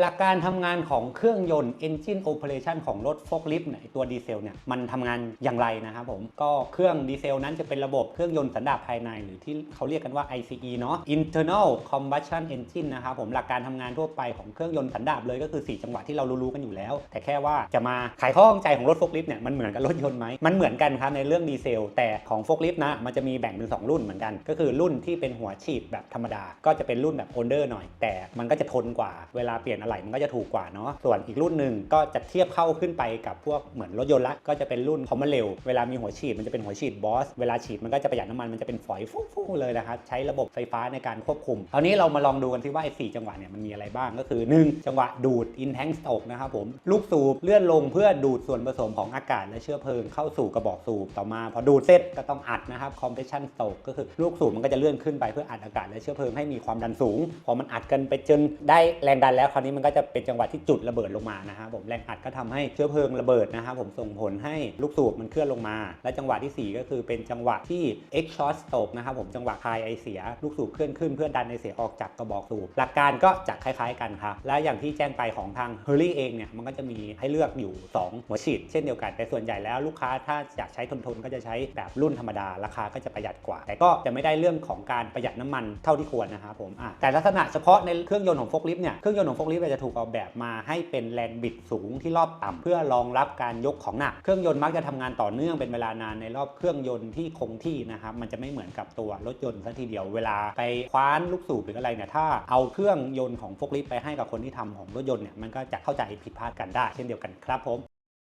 หลักการทำงานของเครื่องยนต์ Engine Operation ของรถโฟล์คลิฟต์เนี่ยตัวดีเซลเนี่ยมันทำงานอย่างไรนะครับผมก็เครื่องดีเซลนั้นจะเป็นระบบเครื่องยนต์สันดาปภายใน หรือที่เขาเรียกกันว่า ICE เนาะ Internal Combustion Engine นะครับผมหลักการทำงานทั่วไปของเครื่องยนต์สันดาปเลยก็คือ 4 จังหวะที่เรารู้ๆกันอยู่แล้ว แต่แค่ว่าจะมาไขข้อข้องใจของรถโฟล์คลิฟต์เนี่ยมันเหมือนกับรถยนต์ไหมมันเหมือนกันครับในเรื่องดีเซลแต่ของโฟล์คลิฟต์นะมันจะมีแบ่งเป็น 2 รุ่นเหมือนกัน ก็คือรุ่นที่เป็นหัวฉีดแบบธรรมดา ก็จะเป็นรุ่นแบบโอนเดอร์หน่อย แต่มันก็จะทนกว่าเวลาเปลี่ยนอะไหล่มันก็จะถูกกว่าเนาะส่วนอีกรุ่นหนึ่งก็จะเทียบเข้าขึ้นไปกับพวกเหมือนรถยนต์ละก็จะเป็นรุ่นคอมมอนเร็วเวลามีหัวฉีดมันจะเป็นหัวฉีดบอสเวลาฉีดมันก็จะประหยัดน้ำมันมันจะเป็นฝอยฟุ้งๆเลยนะครับใช้ระบบไฟฟ้าในการควบคุมคราวนี้เรามาลองดูกันที่ว่าไอ้สจังหวะเนี่ยมันมีอะไรบ้างก็คือ 1 จังหวะดูด in tank stroke นะครับผมลูกสูบเลื่อนลงเพื่อดูดส่วนผสมของอากาศและเชื้อเพลิงเข้าสู่กระบอกสูบต่อมา พอดูดเสร็จก็ต้องอัดนะครับ compression stroke ก็คือลูกสูบมันก็จะเลื่อนขึ้นไปเพื่ออัดอากาศและเชื้อเพลิงให้มีความดันสูง พอมันอัดกันไปจนได้แรงดันแล้วคราวนี้มันก็จะเป็นจังหวะที่จุดระเบิดลงมานะครับผมแรงอัดก็ทำให้เชื้อเพลิงระเบิดนะครับผมส่งผลให้ลูกสูบมันเคลื่อนลงมา และจังหวะทีสี่4 ก็คือเป็นจังหวะที่ exhaust stroke นะครับผมจังหวะคายไอเสียลูกสูบเคลื่อนขึ้นเพื่อดันไอเสียออกจากกระบอกสูบ หลักการก็จะคล้ายๆกันครับและอย่างที่แจ้งไปของทาง h u r r y เองเนี่ยมันก็จะมีให้เลือกอยู่ 2 หัวฉีดเช่นเดียวกันแต่ส่วนใหญ่แล้วลูกค้าถ้าอยากใช้ทนๆก็จะใช้แบบรุ่นธรรมดาราคาก็จะประหยัดกว่า แต่ก็จะไม่ได้เรื่องของการประหยัดน้ำมันเท่าที่ควรนะครับผมแต่ลักษณะเฉพาะในเครื่องยนต์ของโฟล์คลิฟเนี่ยเครื่องยนต์ของโฟล์คลิฟต์จะถูกออกแบบมาให้เป็นแรงบิดสูงที่รอบต่ำเพื่อรองรับการยกของหนัก เครื่องยนต์มักจะทำงานต่อเนื่องเป็นเวลานานในรอบเครื่องยนต์ที่คงที่นะครับมันจะไม่เหมือนกับตัวรถยนต์ซะทีเดียวเวลาไปคว้านลูกสูบหรืออะไรเนี่ยถ้าเอาเครื่องยนต์ของฟล์คลิฟไปให้กับคนที่ทำของรถยนต์เนี่ยมันก็จะเข้าใจผิดพลาดกันได้เช่นเดียวกันครับผม